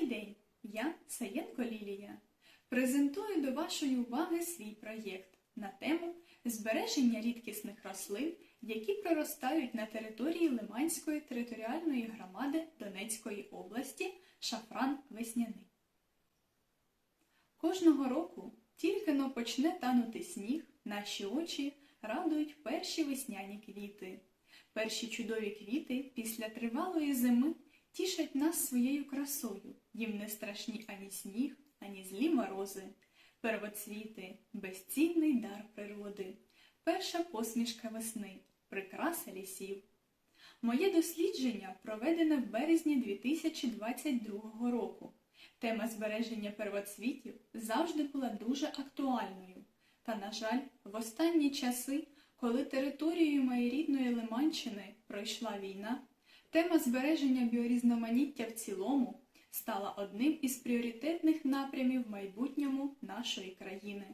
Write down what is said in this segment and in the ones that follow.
Добрий день! Я Саєнко Лілія. Презентую до вашої уваги свій проєкт на тему збереження рідкісних рослин, які проростають на території Лиманської територіальної громади Донецької області шафран весняний. Кожного року, тільки но почне танути сніг, наші очі радують перші весняні квіти. Перші чудові квіти після тривалої зими тішать нас своєю красою. Їм не страшні ані сніг, ані злі морози. Первоцвіти безцінний дар природи, перша посмішка весни, прикраса лісів. Моє дослідження проведене в березні 2022 року. Тема збереження первоцвітів завжди була дуже актуальною. Та, на жаль, в останні часи, коли територією моєї рідної Лиманщини пройшла війна, тема збереження біорізноманіття в цілому стала одним із пріоритетних напрямів в майбутньому нашої країни.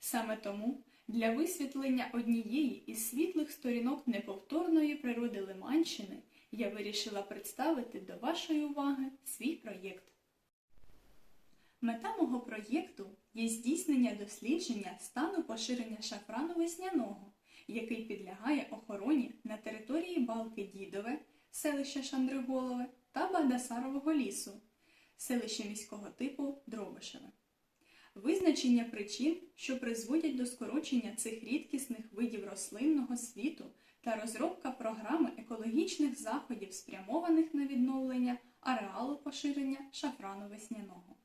Саме тому для висвітлення однієї із світлих сторінок неповторної природи Лиманщини я вирішила представити до вашої уваги свій проєкт. Мета мого проєкту є здійснення дослідження стану поширення шафрану весняного, який підлягає охороні на території Балки Дідове, селища Шандриголове та Багдасарового лісу, селище міського типу Дробишеве. Визначення причин, що призводять до скорочення цих рідкісних видів рослинного світу та розробка програми екологічних заходів, спрямованих на відновлення ареалу поширення шафрану весняного.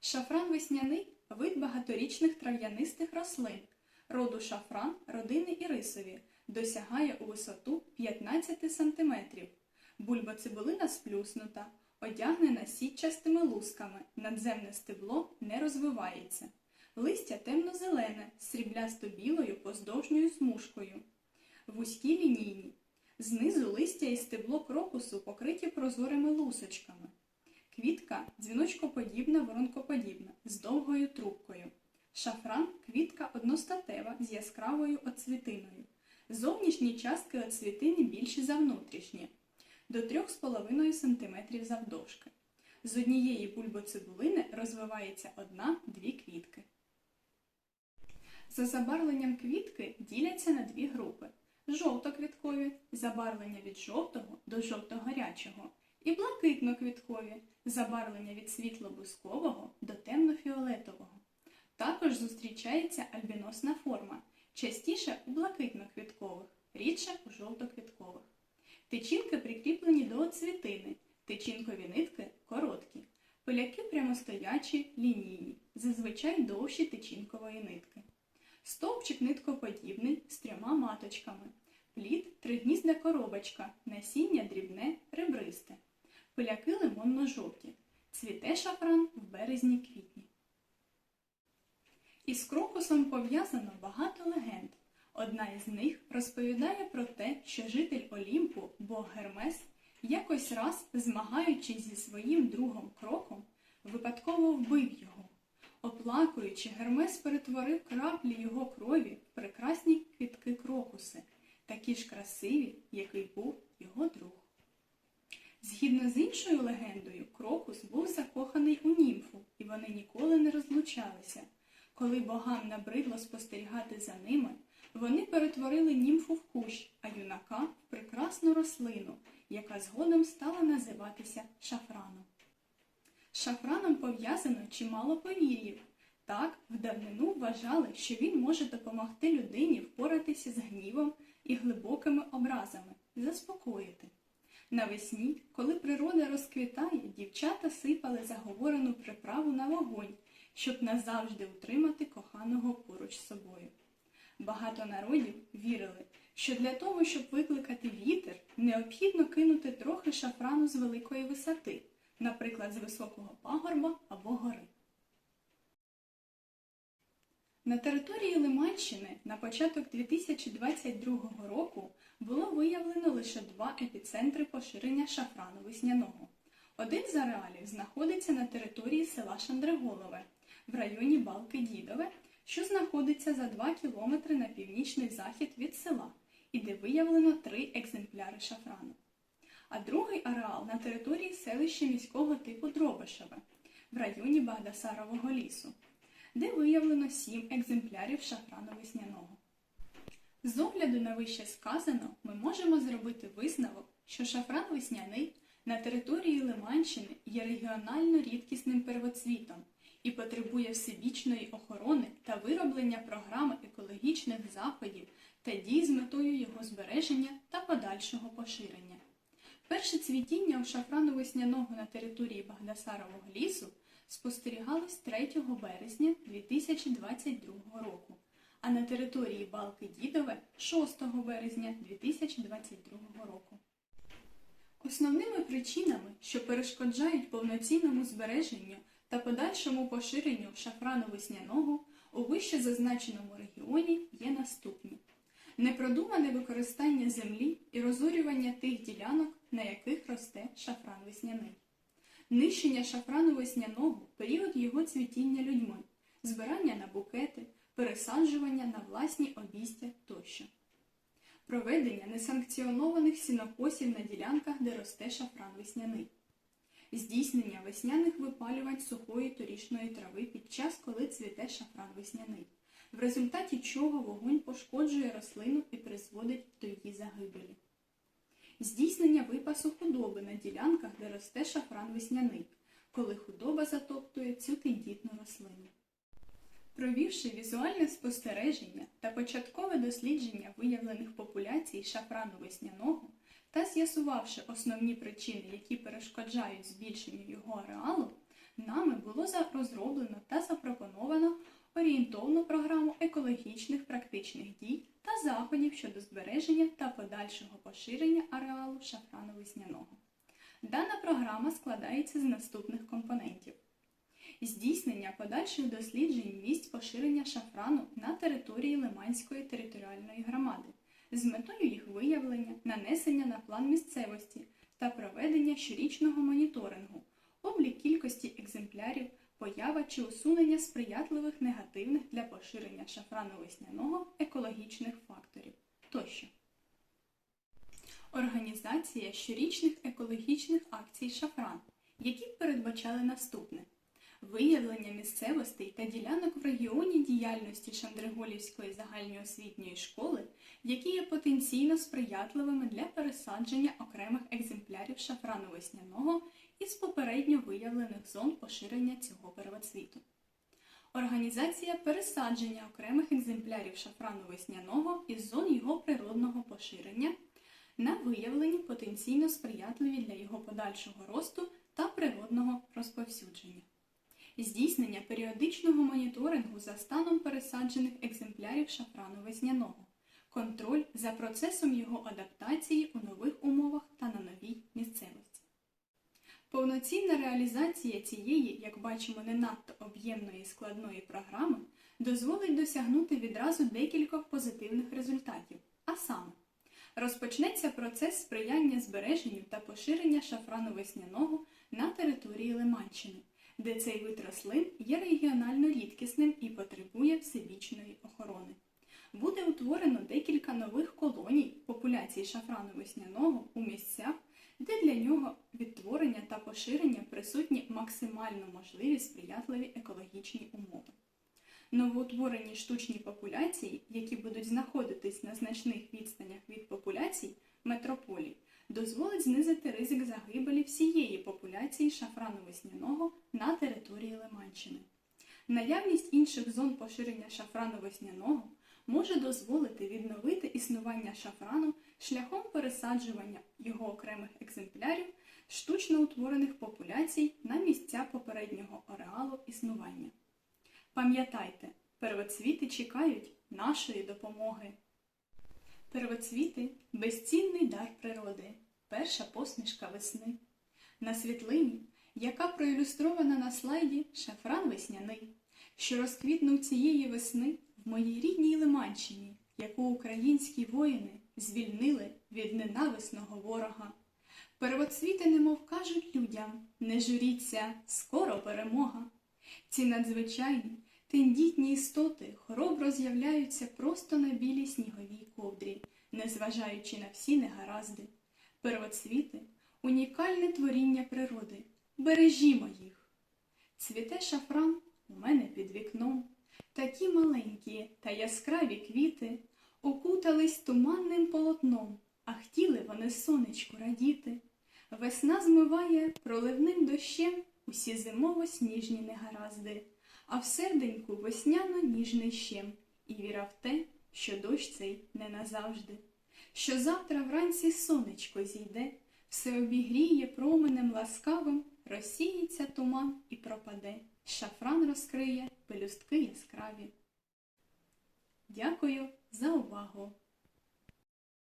Шафран весняний вид багаторічних трав'янистих рослин. Роду шафран родини ірисові досягає у висоту 15 см. Бульба цибулина сплюснута, одягнена сітчастими лусками, надземне стебло не розвивається. Листя темно-зелене, сріблясто-білою поздовжньою смужкою. Вузькі лінійні. Знизу листя і стебло крокусу покриті прозорими лусочками. Квітка дзвіночкоподібна, воронкоподібна, з довгою трубкою. Шафран квітка одностатева з яскравою оцвітиною. Зовнішні частки оцвітини більші за внутрішні, до 3,5 см завдовжки. З однієї бульбоцибулини розвивається одна-дві квітки. За забарвленням квітки діляться на дві групи: жовтоквіткові забарвлення від жовтого до жовто-гарячого, і блакитно-квіткові забарвлення від світло-бускового до темно-фіолетового. Також зустрічається альбіносна форма, частіше у блакитно-квіткових, рідше у жовто-квіткових. Тичинки прикріплені до оцвітини, тичинкові нитки короткі, пиляки прямостоячі, лінійні, зазвичай довші тичинкової нитки. Стовпчик ниткоподібний з трьома маточками. Плід тригнізда коробочка, насіння дрібне, ребристе. Пиляки лимонно-жовті. Цвіте шафран в березні-квітні. Із крокусом пов'язано багато легенд. Одна із них розповідає про те, що житель Олімпу, бог Гермес, якось раз, змагаючись зі своїм другом кроком, випадково вбив його. Оплакуючи, Гермес перетворив краплі його крові в прекрасні квітки крокуси, такі ж красиві, який був його друг. Згідно з іншою легендою, крокус був закоханий у німфу, і вони ніколи не розлучалися. Коли богам набридло спостерігати за ними, вони перетворили німфу в кущ, а юнака в прекрасну рослину, яка згодом стала називатися шафраном. З шафраном пов'язано чимало повір'їв. Так, в давнину вважали, що він може допомогти людині впоратися з гнівом і глибокими образами, заспокоїти. Навесні, коли природа розквітає, дівчата сипали заговорену приправу на вогонь, щоб назавжди утримати коханого поруч з собою. Багато народів вірили, що для того, щоб викликати вітер, необхідно кинути трохи шафрану з великої висоти, наприклад, з високого пагорба або гори. На території Лиманщини на початок 2022 року було виявлено лише два епіцентри поширення шафрану весняного. Один з ареалів знаходиться на території села Шандриголове в районі Балки Дідове, що знаходиться за 2 кілометри на північний захід від села і де виявлено три екземпляри шафрану. а другий ареал на території селища міського типу Дробишеве в районі Багдасарового лісу, де виявлено сім екземплярів шафрану весняного. З огляду на вище сказано, ми можемо зробити висновок, що шафран весняний на території Лиманщини є регіонально рідкісним первоцвітом і потребує всебічної охорони та вироблення програми екологічних заходів та дій з метою його збереження та подальшого поширення. Перше цвітіння у шафрану весняного на території Багдасарового лісу спостерігалось 3 березня 2022 року, а на території Балки Дідове 6 березня 2022 року. Основними причинами, що перешкоджають повноцінному збереженню та подальшому поширенню шафрану весняного у вище зазначеному регіоні є наступні: непродумане використання землі і розорювання тих ділянок, на яких росте шафран весняний, нищення шафрану весняного період його цвітіння людьми, збирання на букети, пересаджування на власні обійстя тощо. Проведення несанкціонованих сінокосів на ділянках, де росте шафран весняний, здійснення весняних випалювань сухої торічної трави під час, коли цвіте шафран весняний, в результаті чого вогонь пошкоджує рослину і призводить до її загибелі. Здійснення випасу худоби на ділянках, де росте шафран весняний, коли худоба затоптує цю тендітну рослину. Провівши візуальне спостереження та початкове дослідження виявлених популяцій шафрану весняного та з'ясувавши основні причини, які перешкоджають збільшенню його ареалу, нами було розроблено та запропоновано орієнтовну програму екологічних практичних дій та заходів щодо збереження та подальшого поширення ареалу шафрану весняного. Дана програма складається з наступних компонентів здійснення подальших досліджень місць поширення шафрану на території Лиманської територіальної громади з метою їх виявлення, нанесення на план місцевості та проведення щорічного моніторингу, облік кількості екземплярів, поява чи усунення сприятливих негативних для поширення шафрану весняного екологічних факторів тощо. Організація щорічних екологічних акцій шафран, які передбачали наступне виявлення місцевостей та ділянок в регіоні діяльності Шандриголівської загальноосвітньої школи, які є потенційно сприятливими для пересадження окремих екземплярів шафрану весняного із попередньо виявлених зон поширення цього первоцвіту. Організація пересадження окремих екземплярів шафрану весняного із зон його природного поширення на виявлені потенційно сприятливі для його подальшого росту та природного розповсюдження здійснення періодичного моніторингу за станом пересаджених екземплярів шафрану весняного, контроль за процесом його адаптації у нових умовах та на новій місцевості. Повноцінна реалізація цієї, як бачимо, не надто об'ємної складної програми дозволить досягнути відразу декількох позитивних результатів, а саме розпочнеться процес сприяння збереженню та поширення шафрану весняного на території Лиманщини, де цей вид рослин є регіонально рідкісним і потребує всебічної охорони. Буде утворено декілька нових колоній популяції шафрану весняного у місцях, де для нього відтворення та поширення присутні максимально можливі сприятливі екологічні умови. Новоутворені штучні популяції, які будуть знаходитись на значних відстанях від популяцій метрополій, дозволить знизити ризик загибелі всієї популяції шафрану весняного на території Лиманщини. Наявність інших зон поширення шафрану весняного може дозволити відновити існування шафрану шляхом пересаджування його окремих екземплярів штучно утворених популяцій на місця попереднього ареалу існування. Пам'ятайте, первоцвіти чекають нашої допомоги. Первоцвіти безцінний дар природи, перша посмішка весни. На світлині, яка проілюстрована на слайді шафран весняний, що розквітнув цієї весни в моїй рідній Лиманщині, яку українські воїни звільнили від ненависного ворога. Первоцвіти немов кажуть людям, не журіться, скоро перемога. Ці надзвичайні, тендітні істоти хоробро з'являються просто на білій сніговій ковдрі, незважаючи на всі негаразди. Первоцвіти унікальне творіння природи. Бережімо їх. Цвіте шафран у мене під вікном. Такі маленькі та яскраві квіти окутались туманним полотном, а хотіли вони сонечку радіти. Весна змиває проливним дощем усі зимово-сніжні негаразди, а в серденьку весняно-ніжний щем, і віра в те, що дощ цей не назавжди, що завтра вранці сонечко зійде, все обігріє променем ласкавим, розсіється туман і пропаде, шафран розкриє пелюстки яскраві. Дякую за увагу!